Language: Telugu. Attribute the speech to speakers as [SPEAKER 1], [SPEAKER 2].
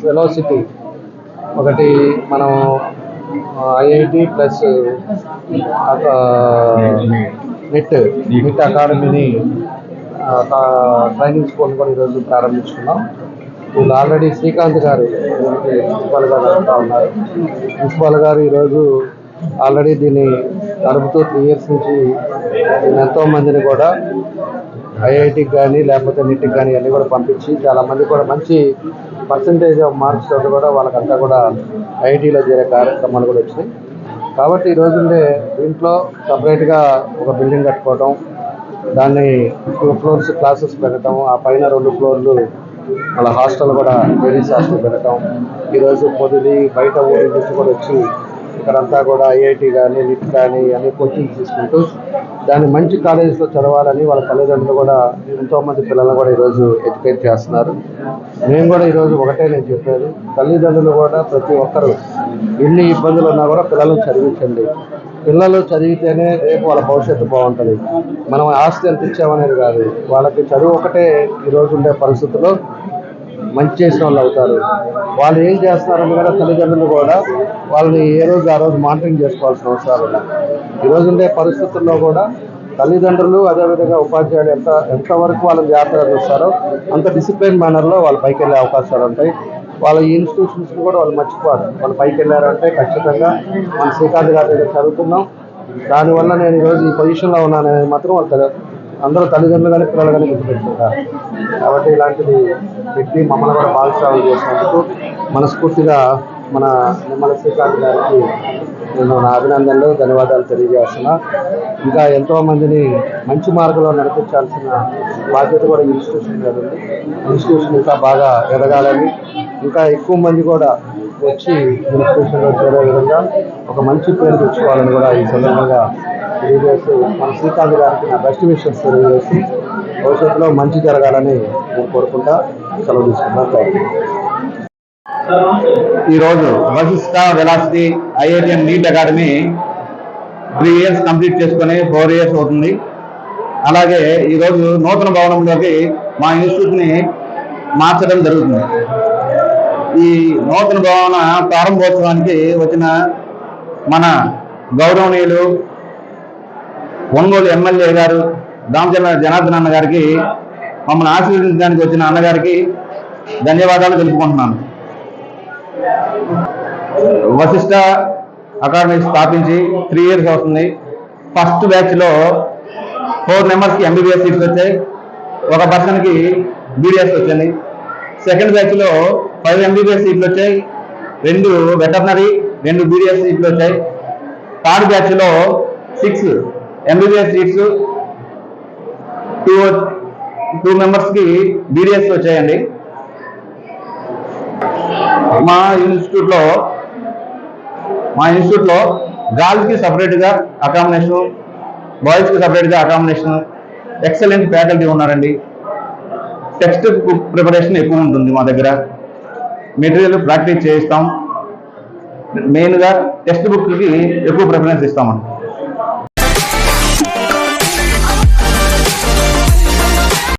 [SPEAKER 1] velocity. ఒకటి మనం ఐఐటి ప్లస్ నెట్ నెట్ అకాడమీని ట్రైనింగ్ స్కూల్ కూడా ఈరోజు ప్రారంభించుకున్నాం. వీళ్ళు ఆల్రెడీ శ్రీకాంత్ గారు ప్రిన్సిపాల్ గారు అంటూ ఉన్నారు. ప్రిన్సిపాల్ గారు ఈరోజు ఆల్రెడీ దీన్ని నడుపుతూ త్రీ ఇయర్స్ నుంచి ఎంతో మందిని కూడా ఐఐటికి కానీ లేకపోతే నీటికి కానీ అన్నీ కూడా పంపించి చాలామంది కూడా మంచి పర్సంటేజ్ ఆఫ్ మార్క్స్ తోటి కూడా వాళ్ళకంతా కూడా ఐఐటీలో చేరే కార్యక్రమాలు కూడా వచ్చినాయి. కాబట్టి ఈ రోజుండే దీంట్లో సపరేట్గా ఒక బిల్డింగ్ కట్టుకోవడం దాన్ని టూ ఫ్లోర్స్ క్లాసెస్ పెట్టడం ఆ పైన రెండు ఫ్లోర్లు వాళ్ళ హాస్టల్ కూడా లేడీస్ హాస్టల్ పెట్టడం ఈరోజు పొద్దుది బయట ఊరి నుంచి కూడా వచ్చి ఇక్కడంతా కూడా ఐఐటి కానీ నిట్ కానీ అన్ని కోచింగ్ తీసుకుంటూ దాన్ని మంచి కాలేజెస్లో చదవాలని వాళ్ళ తల్లిదండ్రులు కూడా ఎంతోమంది పిల్లలను కూడా ఈరోజు ఎడ్యుకేట్ చేస్తున్నారు. నేను కూడా ఈరోజు ఒకటే నేను చెప్పేది తల్లిదండ్రులు కూడా ప్రతి ఒక్కరు ఎన్ని ఇబ్బందులు ఉన్నా కూడా పిల్లలను చదివించండి. పిల్లలు చదివితేనే రేపు వాళ్ళ భవిష్యత్తు బాగుంటుంది. మనం ఆస్తి ఎంత ఇచ్చామనేది కాదు. వాళ్ళకి చదువు ఒకటే ఈరోజు ఉండే పరిస్థితుల్లో మంచి చేసిన వాళ్ళు అవుతారు. వాళ్ళు ఏం చేస్తున్నారని కూడా తల్లిదండ్రులు కూడా వాళ్ళని ఏ రోజు ఆ రోజు మానిటరింగ్ చేసుకోవాల్సిన అవసరాలు ఉన్నాయి. ఈరోజు ఉండే పరిస్థితుల్లో కూడా తల్లిదండ్రులు అదేవిధంగా ఉపాధ్యాయులు ఎంత ఎంతవరకు వాళ్ళని జాగ్రత్తగా చూస్తారో అంత డిసిప్లిన్ మేనర్లో వాళ్ళు పైకి వెళ్ళే అవకాశాలు ఉంటాయి. వాళ్ళ ఇన్స్టిట్యూషన్స్ కూడా వాళ్ళు మర్చిపోరు. వాళ్ళు పైకి వెళ్ళారంటే ఖచ్చితంగా మన శ్రీకాంత్ గారి దగ్గర చదువుకున్నాం దానివల్ల నేను ఈరోజు ఈ పొజిషన్లో ఉన్నానని మాత్రం వాళ్ళు అందరూ తల్లిదండ్రులు కానీ పిల్లలు కానీ గుర్తుపెట్టుకుంటారు. కాబట్టి ఇలాంటిది పెట్టి మమ్మల్ని కూడా భాగస్వామ్యం చేసినందుకు మనస్ఫూర్తిగా మన నిమ్మల శ్రీకాంత్ గారికి నేను నా అభినందనలు ధన్యవాదాలు తెలియజేస్తున్నా. ఇంకా ఎంతోమందిని మంచి మార్గంలో నడిపించాల్సిన బాధ్యత కూడా ఇన్స్టిట్యూషన్ మీద ఉంది. ఇన్స్టిట్యూషన్ ఇంకా బాగా ఎదగాలని ఇంకా ఎక్కువ మంది కూడా వచ్చి ఇన్స్టిట్యూషన్లో చేరే విధంగా ఒక మంచి పేరు తెచ్చుకోవాలని కూడా ఈ సందర్భంగా తెలియజేస్తూ మన శ్రీకాంత్ గారికి నా బెస్ట్ విషయస్ తెలియజేసి భవిష్యత్తులో మంచి జరగాలని నేను కోరుకుంటా. సెలవు తీసుకుంటాను థ్యాంక్ యూ
[SPEAKER 2] ఈరోజు Vashishta velocity IITM NEET academy three years complete చేసుకొని ఫోర్ ఇయర్స్ అవుతుంది. అలాగే ఈరోజు నూతన భవనంలోకి మా ఇన్స్టిట్యూట్ని మార్చడం జరుగుతుంది. ఈ నూతన భవన ప్రారంభోత్సవానికి వచ్చిన మన గౌరవనీయులు ఒంగోలు ఎమ్మెల్యే గారు దామచర్ల జనార్దన్ అన్న గారికి మమ్మల్ని ఆశీర్వదించడానికి వచ్చిన అన్నగారికి ధన్యవాదాలు తెలుపుకుంటున్నాను. వశిష్ట అకాడమీ స్థాపించి త్రీ ఇయర్స్ అవుతుంది. ఫస్ట్ బ్యాచ్లో ఫోర్ మెంబర్స్కి ఎంబీబీఎస్ సీట్స్ వచ్చాయి. ఒక పర్సన్కి బీడీఎస్ వచ్చింది. సెకండ్ బ్యాచ్లో ఫైవ్ ఎంబీబీఎస్ సీట్లు వచ్చాయి. రెండు వెటర్నరీ రెండు బీడీఎస్ సీట్లు వచ్చాయి. థర్డ్ బ్యాచ్లో six MBBS seats two two మెంబర్స్కి బీడీఎస్ వచ్చాయండి. మా ఇన్స్టిట్యూట్లో మా ఇన్స్టిట్యూట్లో గర్ల్స్కి సపరేట్గా అకామిడేషన్ బాయ్స్కి సపరేట్గా అకామిడేషన్ ఎక్సలెంట్ ఫ్యాకల్టీ ఉన్నారండి. టెక్స్ట్ ప్రిపరేషన్ ఎక్కువ ఉంటుంది మా దగ్గర. మెటీరియల్ ప్రాక్టీస్ చేయిస్తాం. మెయిన్గా టెక్స్ట్ బుక్కి ఎక్కువ ప్రిఫరెన్స్ ఇస్తామండి.